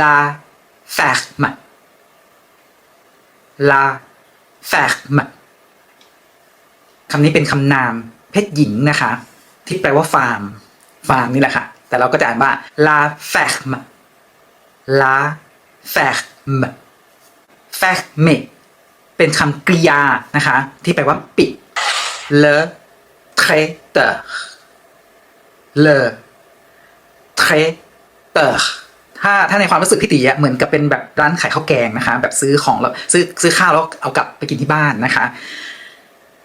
la ferme la ferme คำนี้เป็นคำนามเพศหญิงนะคะ ที่แปลว่าฟาร์ม ฟาร์มนี่แหละค่ะ แต่เราก็จะอ่านว่า la ferme la ferme ferme เป็นคำกริยานะคะ ที่แปลว่าปิด le traiteur le traiteur ถ้าถ้าในความรู้สึกพี่ตีอะเหมือนกับเป็นแบบร้านขายข้าวแกงนะคะ แบบซื้อของแล้วซื้อซื้อข้าวแล้วเอากลับไปกินที่บ้านนะคะ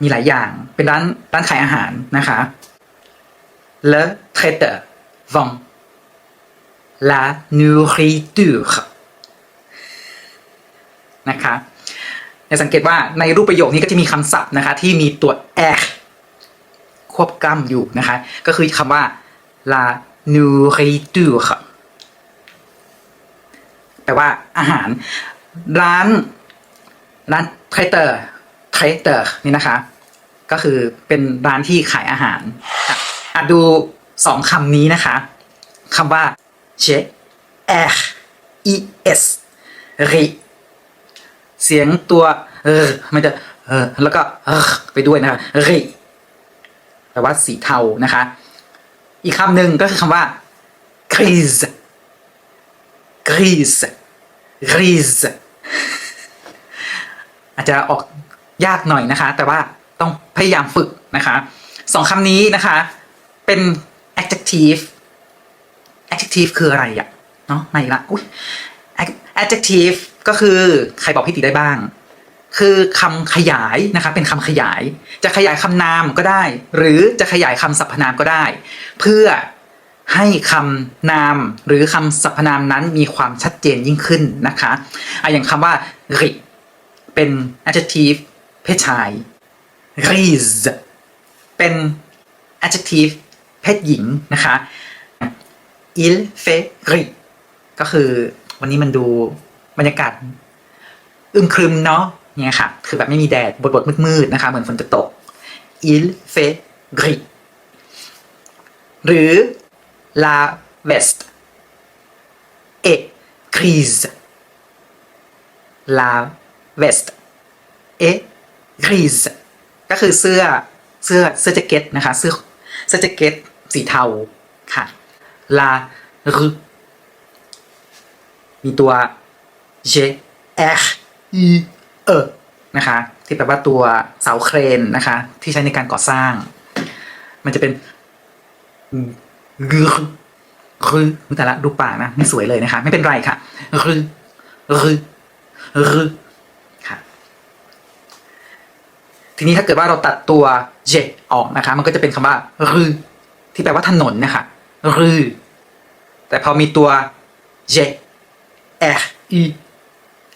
มีหลายอย่างเป็นร้านร้านขายอาหารนะคะ le traiteur vend la nourriture นะคะจะสังเกตว่าในรูปประโยคนี้ก็จะมีคำศัพท์นะคะ ที่มีตัว r ควบกล้ำอยู่นะคะ ก็คือคำว่า la nourriture แปลว่าอาหาร ร้านร้านเทรเตอร์เทรเตอร์นี่นะคะ ก็คือเป็นร้านที่ขายอาหารอะดูสองคำนี้นะคะคำว่า G R E S ริเสียงตัวเออมันจะเออแล้วก็เออไปด้วยนะคะริแปลว่าสีเทานะคะ อีกคำหนึ่งก็คือคำว่า grise grise grise อาจจะออกยากหน่อยนะคะ แต่ว่าต้องพยายามฝึกนะคะสองคำนี้นะคะ เป็น adjective adjective คืออะไรอะเนาะไม่ละอุ้ย adjective ก็คือใครบอกพี่ติได้บ้าง คือคำขยายนะคะ เป็นคำขยาย จะขยายคำนามก็ได้ หรือจะขยายคำสรรพนามก็ได้ เพื่อ ให้คำนามหรือคำสรรพนามนั้นมีความชัดเจนยิ่งขึ้นนะคะอะอย่างคำว่า ริเป็น adjective เพศชาย ris เป็น adjective เพศหญิงนะคะ il fait gris ก็คือวันนี้มันดูบรรยากาศอึมครึมเนาะเนี่ยค่ะ คือแบบไม่มีแดดบดบดๆมืดๆนะคะ เหมือนฝนจะตก il fait gris หรือ la veste est grise la veste est grise ก็คือเสื้อเสื้อเสื้อแจ็คเก็ตนะคะเสื้อเสื้อแจ็คเก็ตสีเทาค่ะ la rue มีตัว G R E E นะคะที่แปลว่าตัวเสาเครนนะคะ ที่ใช้ในการก่อสร้าง มันจะเป็น รือรือแต่ละรูปากนะไม่สวยเลยนะคะ ไม่เป็นไรค่ะรือรือรือค่ะ ทีนี้ถ้าเกิดว่าเราตัดตัว J ออกนะคะ มันก็จะเป็นคำว่ารือที่แปลว่าถนนนะคะรือแต่พอมีตัว J R E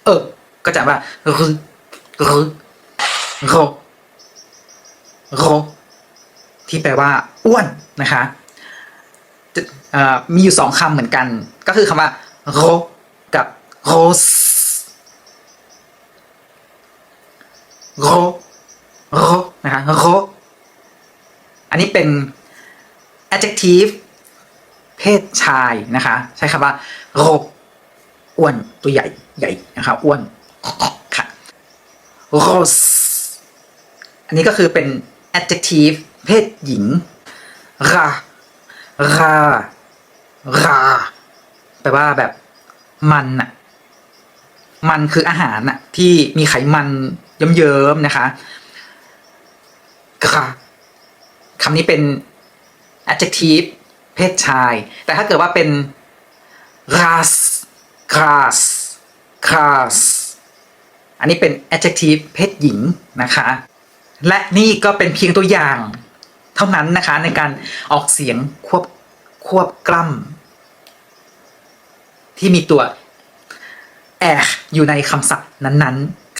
เออก็จะว่ารือรือโรโรที่แปลว่าอ้วนนะคะ มีอยู่สองคำเหมือนกัน ก็คือคำว่าโรกับโรสโรโรนะคะโรอันนี้เป็น adjective เพศชายนะคะ ใช้คำว่าโรอ้วนตัวใหญ่ใหญ่นะคะอ้วนค่ะโรสอันนี้ก็คือเป็น adjective เพศหญิงรา ราราแปลว่าแบบมันอะมันคืออาหารอะที่มีไขมันเยิ้มๆนะคะกราคำนี้เป็น adjective เพศชาย แต่ถ้าเกิดว่าเป็น ras grass grass อันนี้เป็น adjective เพศหญิงนะคะ และนี่ก็เป็นเพียงตัวอย่างเท่านั้นนะคะในการออกเสียงควบ ควบกล้ำที่มีตัวแออยู่ในคำศัพท์นั้น ๆ